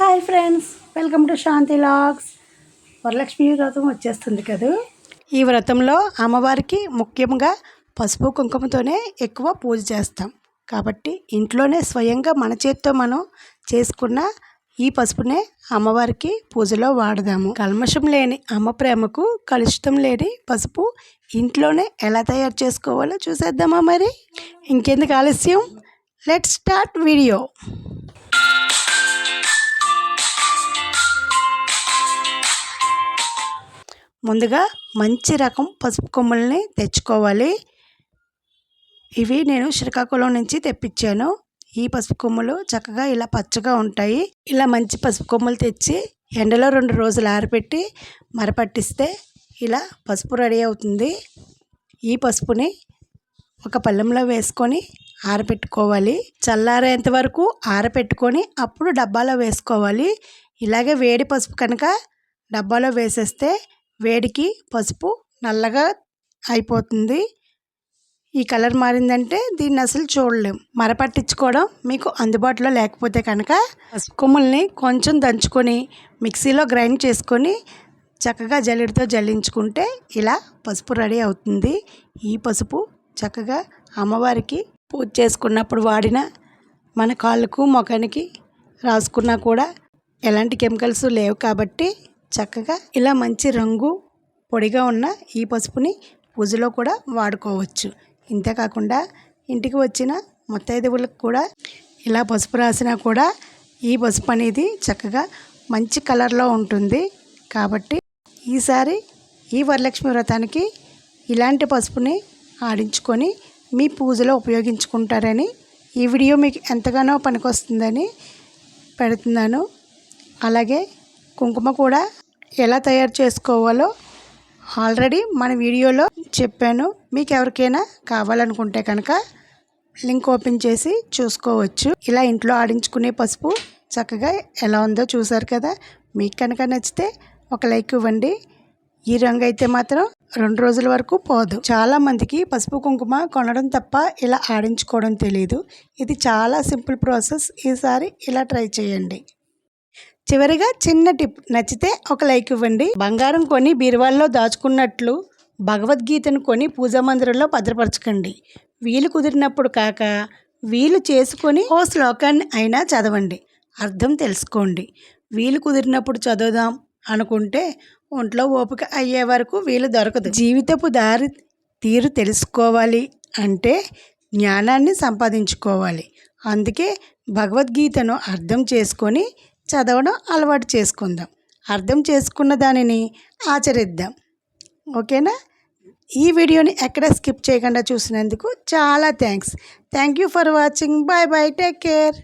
Hi friends welcome to Shanti logs Varalakshmi Vratam వచ్చేస్తుంది కదా? ఈ వ్రతంలో అమ్మవారికి ముఖ్యంగా పసుపు కుంకుమతోనే ఎక్కువ పూజ చేస్తాం. కాబట్టి ఇంట్లోనే స్వయంగా మన చేత్తో మనం చేసుకున్న ఈ పసుపునే అమ్మవారికి పూజలో వాడదాము. కల్మషం లేని అమ్మ ప్రేమకు కలుషితం లేని పసుపు ఇంట్లోనే ఎలా తయారు చేసుకోవాలో చూసేద్దామా మరి? ఇంకెందుకు ఆలస్యం? Let start video. ముందుగా మంచి రకం పసుపు కొమ్ముల్ని తెచ్చుకోవాలి. ఇవి నేను శ్రీకాకుళం నుంచి తెప్పించాను. ఈ పసుపు కొమ్ములు చక్కగా ఇలా పచ్చగా ఉంటాయి. ఇలా మంచి పసుపు కొమ్ములు తెచ్చి ఎండలో రెండు రోజులు ఆరబెట్టి మరపట్టిస్తే ఇలా పసుపు రెడీ అవుతుంది. ఈ పసుపుని ఒక పళ్ళెంలో వేసుకొని ఆరబెట్టుకోవాలి. చల్లారేంత వరకు ఆరబెట్టుకొని అప్పుడు డబ్బాలో వేసుకోవాలి. ఇలాగే వేడి పసుపు కనుక డబ్బాలో వేసేస్తే వేడికి పసుపు నల్లగా అయిపోతుంది. ఈ కలర్ మారిందంటే దీన్ని అసలు చూడలేం. మరపట్టించుకోవడం మీకు అందుబాటులో లేకపోతే కనుక కొమ్ముల్ని కొంచెం దంచుకొని మిక్సీలో గ్రైండ్ చేసుకొని చక్కగా జల్లెడతో జల్లించుకుంటే ఇలా పసుపు రెడీ అవుతుంది. ఈ పసుపు చక్కగా అమ్మవారికి పూజ చేసుకున్నప్పుడు వాడిన మన కాళ్ళకు ముఖానికి రాసుకున్నా కూడా ఎలాంటి కెమికల్స్ లేవు కాబట్టి చక్కగా ఇలా మంచి రంగు పొడిగా ఉన్న ఈ పసుపుని పూజలో కూడా వాడుకోవచ్చు. ఇంతేకాకుండా ఇంటికి వచ్చిన ముత్తైదువులకు కూడా ఇలా పసుపు రాసినా కూడా ఈ పసుపు అనేది చక్కగా మంచి కలర్లో ఉంటుంది. కాబట్టి ఈసారి ఈ వరలక్ష్మి వ్రతానికి ఇలాంటి పసుపుని ఆడించుకొని మీ పూజలో ఉపయోగించుకుంటారని ఈ వీడియో మీకు ఎంతగానో పనికొస్తుందని పెడుతున్నాను. అలాగే కుంకుమ కూడా ఎలా తయారు చేసుకోవాలో ఆల్రెడీ మన వీడియోలో చెప్పాను. మీకు ఎవరికైనా కావాలనుకుంటే కనుక లింక్ ఓపెన్ చేసి చూసుకోవచ్చు. ఇలా ఇంట్లో ఆడించుకునే పసుపు చక్కగా ఎలా ఉందో చూసారు కదా. మీకు కనుక నచ్చితే ఒక లైక్ ఇవ్వండి. ఈ రంగు అయితే మాత్రం రెండు రోజుల వరకు పోదు. చాలా మందికి పసుపు కుంకుమ కొనడం తప్ప ఇలా ఆడించుకోవడం తెలియదు ఇది చాలా సింపుల్ ప్రాసెస్. ఈసారి ఇలా ట్రై చేయండి. చివరిగా చిన్న టిప్ నచ్చితే ఒక లైక్ ఇవ్వండి. బంగారం కొని బీరువాల్లో దాచుకున్నట్లు భగవద్గీతను కొని పూజా మందిరంలో భద్రపరచకండి. వీలు కుదిరినప్పుడు కాక వీలు చేసుకొని ఓ శ్లోకాన్ని అయినా చదవండి. అర్థం తెలుసుకోండి. వీలు కుదిరినప్పుడు చదువుదాం అనుకుంటే ఒంట్లో ఓపిక అయ్యే వరకు వీలు దొరకదు. జీవితపు దారి తీరు తెలుసుకోవాలి అంటే జ్ఞానాన్ని సంపాదించుకోవాలి. అందుకే భగవద్గీతను అర్థం చేసుకొని చదవడం అలవాటు చేసుకుందాం. అర్థం చేసుకున్న దానిని ఆచరిద్దాం. ఓకేనా? ఈ వీడియోని ఎక్కడ స్కిప్ చేయకుండా చూసినందుకు చాలా thanks. Thank you for watching. Bye bye. Take care.